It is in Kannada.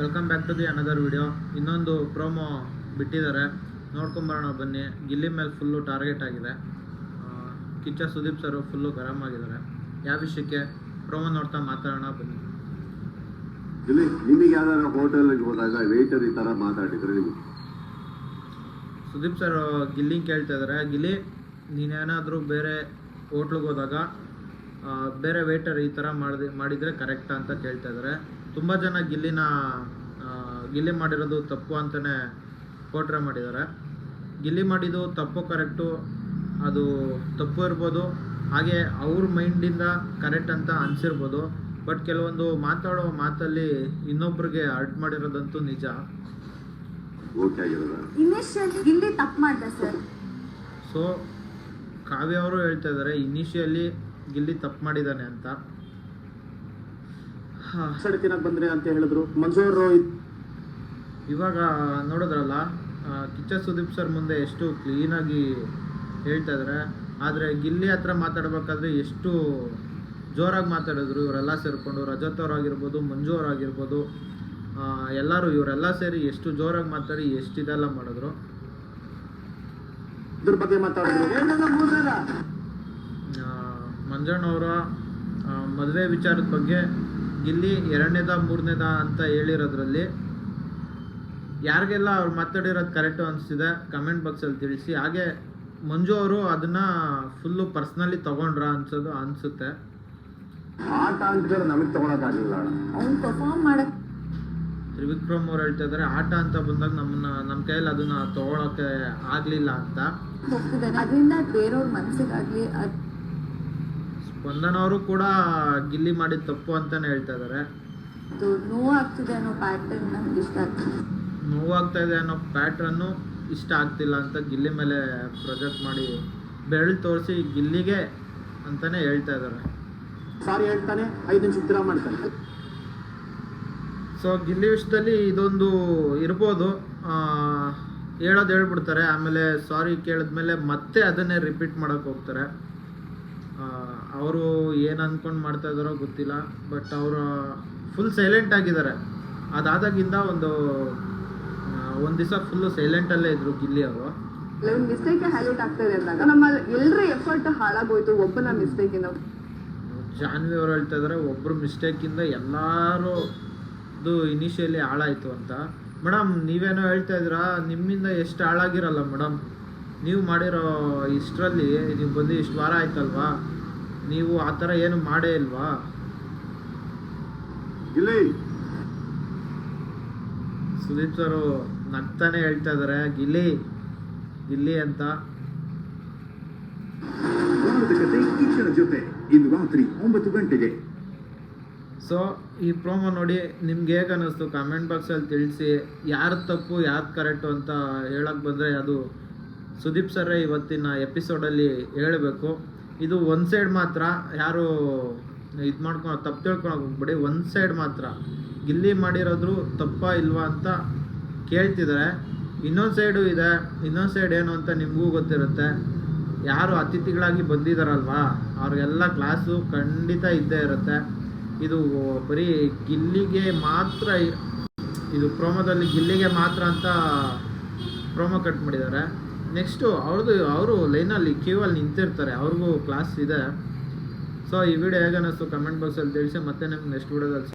Welcome back to the another video ಇನ್ನೊಂದು ಪ್ರೋಮೋ ಬಿಟ್ಟಿದ್ದಾರೆ. ನೋಡ್ಕೊಂಬರೋಣ ಬನ್ನಿ. ಗಿಲ್ಲಿ ಮೇಲೆ ಫುಲ್ಲು ಟಾರ್ಗೆಟ್ ಆಗಿದೆ. ಕಿಚ್ಚ ಸುದೀಪ್ ಸರ್ ಫುಲ್ಲು ಗರಂ ಆಗಿದ್ದಾರೆ. ಯಾವ ವಿಷಯಕ್ಕೆ ಪ್ರೋಮೋ ನೋಡ್ತಾ ಮಾತಾಡೋಣ ಬನ್ನಿ. ಇಲ್ಲಿ ನಿಮಗೆ ಯಾವ್ದಾದ್ರು ಹೋಟೆಲ್ಗೆ ಹೋದಾಗ ವೇಟರ್ ಈ ತರ ಮಾತಾಡಿದ್ರೆ ನಿಮ್ಗೆ ಸುದೀಪ್ ಸರ್ ಗಿಲ್ಲಿ ಕೇಳ್ತಾ ಇದ್ದಾರೆ. ಗಿಲ್ಲಿ ನೀನೇನಾದರೂ ಬೇರೆ ಹೋಟ್ಲಿಗೆ ಹೋದಾಗ ಬೇರೆ ವೇಟರ್ ಈ ಥರ ಮಾಡಿದೆ ಮಾಡಿದರೆ ಕರೆಕ್ಟಾ ಅಂತ ಕೇಳ್ತಾ ಇದ್ದಾರೆ. ತುಂಬ ಜನ ಗಿಲ್ಲಿನ ಗಿಲ್ಲಿ ಮಾಡಿರೋದು ತಪ್ಪು ಅಂತಲೇ ಪೋಟ್ರೆ ಮಾಡಿದ್ದಾರೆ. ಗಿಲ್ಲಿ ಮಾಡಿದ್ದು ತಪ್ಪು ಕರೆಕ್ಟು ಅದು ತಪ್ಪು ಇರ್ಬೋದು. ಹಾಗೆ ಅವ್ರ ಮೈಂಡಿಂದ ಕರೆಕ್ಟ್ ಅಂತ ಅನಿಸಿರ್ಬೋದು. ಬಟ್ ಕೆಲವೊಂದು ಮಾತಾಡೋ ಮಾತಲ್ಲಿ ಇನ್ನೊಬ್ರಿಗೆ ಅರ್ಟ್ ಮಾಡಿರೋದಂತೂ ನಿಜ. ಗಿಲ್ಲಿ ತಪ್ಪು ಮಾಡ್ದ ಸರ್? ಸೊ ಕಾವ್ಯ ಅವರು ಹೇಳ್ತಾ ಇದ್ದಾರೆ ಇನಿಷಿಯಲಿ ಗಿಲ್ಲಿ ತಪ್ಪು ಮಾಡಿದ್ದಾನೆ ಅಂತ. ಸಡಿ ತಿನ್ನಕ್ ಬಂದ್ರೆ ಅಂತ ಹೇಳಿದ್ರು. ಮಂಜೂರ್ ರೋಹಿತ್ ಇವಾಗ ನೋಡಿದ್ರಲ್ಲ ಕಿಚ್ಚ ಸುದೀಪ್ ಸರ್ ಮುಂದೆ ಎಷ್ಟು ಕ್ಲೀನಾಗಿ ಹೇಳ್ತಾ ಇದ್ದಾರೆ ಆದರೆ ಗಿಲ್ಲಿ ಹತ್ರ ಮಾತಾಡ್ಬೇಕಾದ್ರೆ ಎಷ್ಟು ಜೋರಾಗಿ ಮಾತಾಡಿದ್ರು ಇವರೆಲ್ಲ ಸೇರಿಕೊಂಡು. ರಜತ್ ಅವರಾಗಿರ್ಬೋದು ಮಂಜು ಅವರಾಗಿರ್ಬೋದು ಆ, ಎಲ್ಲರೂ ಇವರೆಲ್ಲ ಸೇರಿ ಎಷ್ಟು ಜೋರಾಗಿ ಮಾತಾಡಿ ಎಷ್ಟು ಇದೆಲ್ಲ ಮಾಡಿದ್ರು. ಇದ್ರ ಬಗ್ಗೆ ಮಂಜಣ್ಣವರ ಮದುವೆ ವಿಚಾರದ ಬಗ್ಗೆ ಗಿಲ್ಲಿ ಎರಡನೇದ ಮೂರನೇದ ಅಂತ ಹೇಳಿರೋದ್ರಲ್ಲಿ ಯಾರಿಗೆಲ್ಲ ಅವ್ರು ಮಾತಾಡಿರೋದು ಕರೆಕ್ಟು ಅನಿಸ್ತಿದೆ ಕಮೆಂಟ್ ಬಾಕ್ಸಲ್ಲಿ ತಿಳಿಸಿ. ಹಾಗೆ ಮಂಜು ಅವರು ಅದನ್ನ ಫುಲ್ಲು ಪರ್ಸ್ನಲಿ ತಗೊಂಡ್ರ ಅನ್ಸೋದು ಅನ್ಸುತ್ತೆ. ಆಟ ಅಂತಿದ್ರೆ ನಮಗೆ ತಗೊಳಕ್ಕಾಗಲಿಲ್ಲ ಅವ್ನು ಪರ್ಫಾರ್ಮ್ ಮಾಡಕ್ ತ್ರಿವಿಕ್ರಮ್ ಅವ್ರು ಹೇಳ್ತಾ ಇದ್ದಾರೆ ಆಟ ಅಂತ ಬಂದಾಗ ನಮ್ಮನ್ನ ನಮ್ಮ ಕೈಯಲ್ಲಿ ಅದನ್ನ ತಗೊಳಕ್ಕೆ ಆಗಲಿಲ್ಲ ಅಂತ. ಅದರಿಂದ ಬೇರೆಯವ್ರ ಮನಸ್ಸಿಗಾಗ್ಲಿ ಅದು ಅವರು ಕೂಡ ಗಿಲ್ಲಿ ಮಾಡಿದ ತಪ್ಪು ಅಂತಾನೆ ಹೇಳ್ತಾ ಇದ್ದಾರೆ ನೋವಾಗ್ತಿದೆ ಅನ್ನೋ ಪ್ಯಾಟರ್ನ್ ನಮ್ಗೆ ಇಷ್ಟ ಆಗ್ತದೆ ನೋವಾಗ್ತಾ ಇದೆ ಅನ್ನೋ ಪ್ಯಾಟ್ರನ್ನು ಇಷ್ಟ ಆಗ್ತಿಲ್ಲ ಅಂತ ಗಿಲ್ಲಿ ಮೇಲೆ ಪ್ರೊಜೆಕ್ಟ್ ಮಾಡಿ ಬೆರಳು ತೋರಿಸಿ ಗಿಲ್ಲಿಗೆ ಅಂತಾನೆ ಹೇಳ್ತಾ ಇದ್ದಾರೆ ಸಾರಿ ಹೇಳ್ತಾನೆ ಐದು ನಿಮಿಷ ವಿರಾಮ ಮಾಡ್ತಾನೆ. ಸೊ ಗಿಲ್ಲಿ ವಿಷಯದಲ್ಲಿ ಇದೊಂದು ಇರ್ಬೋದು. ಆ, ಹೇಳೋದು ಹೇಳ್ಬಿಡ್ತಾರೆ. ಆಮೇಲೆ ಸಾರಿ ಕೇಳಿದ್ಮೇಲೆ ಮತ್ತೆ ಅದನ್ನೇ ರಿಪೀಟ್ ಮಾಡೋಕೆ ಹೋಗ್ತಾರೆ. ಅವರು ಏನು ಅಂದ್ಕೊಂಡು ಮಾಡ್ತಾ ಇದ್ದಾರೋ ಗೊತ್ತಿಲ್ಲ ಬಟ್ ಅವರು ಫುಲ್ ಸೈಲೆಂಟ್ ಆಗಿದ್ದಾರೆ. ಅದಾದಾಗಿಂದ ಒಂದು ಒಂದು ದಿವಸ ಫುಲ್ಲು ಸೈಲೆಂಟಲ್ಲೇ ಇದ್ರು ಗಿಲ್ಲಿ ಅವರು. ಮಿಸ್ಟೇಕ್ ಹೈಲೈಟ್ ಆಗ್ತದೆ ಅಂದಾಗ ನಮ್ಮ ಎಲ್ಲರ ಎಫರ್ಟ್ ಹಾಳಾಗೋಯ್ತು ಒಬ್ಬನ ಇಂದ. ಜಾನ್ವಿ ಅವರು ಹೇಳ್ತಾ ಇದ್ದಾರೆ ಒಬ್ಬರು ಮಿಸ್ಟೇಕಿಂದ ಎಲ್ಲರೂ ಇದು ಇನಿಷಿಯಲಿ ಹಾಳಾಯಿತು ಅಂತ. ಮೇಡಮ್ ನೀವೇನೋ ಹೇಳ್ತಾ ಇದ್ದೀರಾ ನಿಮ್ಮಿಂದ ಎಷ್ಟು ಹಾಳಾಗಿರಲ್ಲ ಮೇಡಮ್ ನೀವು ಮಾಡಿರೋ ಇಷ್ಟರಲ್ಲಿ ನೀವು ಬಂದು ಇಷ್ಟು ವಾರ ಆಯ್ತಲ್ವಾ? ನೀವು ಆ ಥರ ಏನು ಮಾಡೇ ಇಲ್ವಾ? ಇಲ್ಲಿ. ಸುದೀಪ್ ಸರು ನಗ್ತಾನೆ ಹೇಳ್ತಾ ಇದ್ದಾರೆ ಗಿಲ್ಲಿ ಗಿಲ್ಲಿ ಅಂತ. ಕತೆ ಜೊತೆ ಇಂದು ರಾತ್ರಿ ಒಂಬತ್ತು ಗಂಟೆಗೆ. ಸೊ ಈ ಪ್ರೋಮೋ ನೋಡಿ ನಿಮ್ಗೆ ಹೇಗೆ ಅನ್ನಿಸ್ತು ಕಮೆಂಟ್ ಬಾಕ್ಸಲ್ಲಿ ತಿಳಿಸಿ ಯಾರು ತಪ್ಪು ಯಾರು ಕರೆಕ್ಟು ಅಂತ ಹೇಳಕ್ಕೆ ಬಂದರೆ ಅದು ಸುದೀಪ್ ಸರ್ ಇವತ್ತಿನ ಎಪಿಸೋಡಲ್ಲಿ ಹೇಳಬೇಕು. ಇದು ಒಂದು ಸೈಡ್ ಮಾತ್ರ ಯಾರು ಇದು ಮಾಡ್ಕೊಂಡು ತಪ್ಪು ತಿಳ್ಕೊಂಡು ಹೋಗ್ಬೇಡಿ. ಒಂದು ಸೈಡ್ ಮಾತ್ರ. ಗಿಲ್ಲಿ ಮಾಡಿರೋದ್ರು ತಪ್ಪ ಇಲ್ವಾ ಅಂತ ಕೇಳ್ತಿದ್ದಾರೆ ಇನ್ನೊಂದು ಸೈಡು ಇದೆ. ಇನ್ನೊಂದು ಸೈಡ್ ಏನು ಅಂತ ನಿಮಗೂ ಗೊತ್ತಿರುತ್ತೆ. ಯಾರು ಅತಿಥಿಗಳಾಗಿ ಬಂದಿದ್ದಾರಲ್ವಾ ಅವ್ರಿಗೆಲ್ಲ ಕ್ಲಾಸು ಖಂಡಿತ ಇದ್ದೇ ಇರುತ್ತೆ. ಇದು ಬರೀ ಗಿಲ್ಲಿಗೆ ಮಾತ್ರ ಇದು ಪ್ರೋಮೋದಲ್ಲಿ ಗಿಲ್ಲಿಗೆ ಮಾತ್ರ ಅಂತ ಪ್ರೋಮೋ ಕಟ್ ಮಾಡಿದ್ದಾರೆ. ನೆಕ್ಸ್ಟು ಅವ್ರದ್ದು ಅವರು ಲೈನಲ್ಲಿ ಕ್ಯೂ ಅಲ್ಲಿ ನಿಂತಿರ್ತಾರೆ. ಅವ್ರಿಗೂ ಕ್ಲಾಸ್ ಇದೆ. ಸೊ ಈ ವಿಡಿಯೋ ಹೇಗೆ ಅನ್ನಿಸ್ತು ಕಮೆಂಟ್ ಬಾಕ್ಸಲ್ಲಿ ತಿಳಿಸಿ. ಮತ್ತೆ ನಿಮ್ಗೆ ನೆಕ್ಸ್ಟ್ ವಿಡಿಯೋದಲ್ಲಿ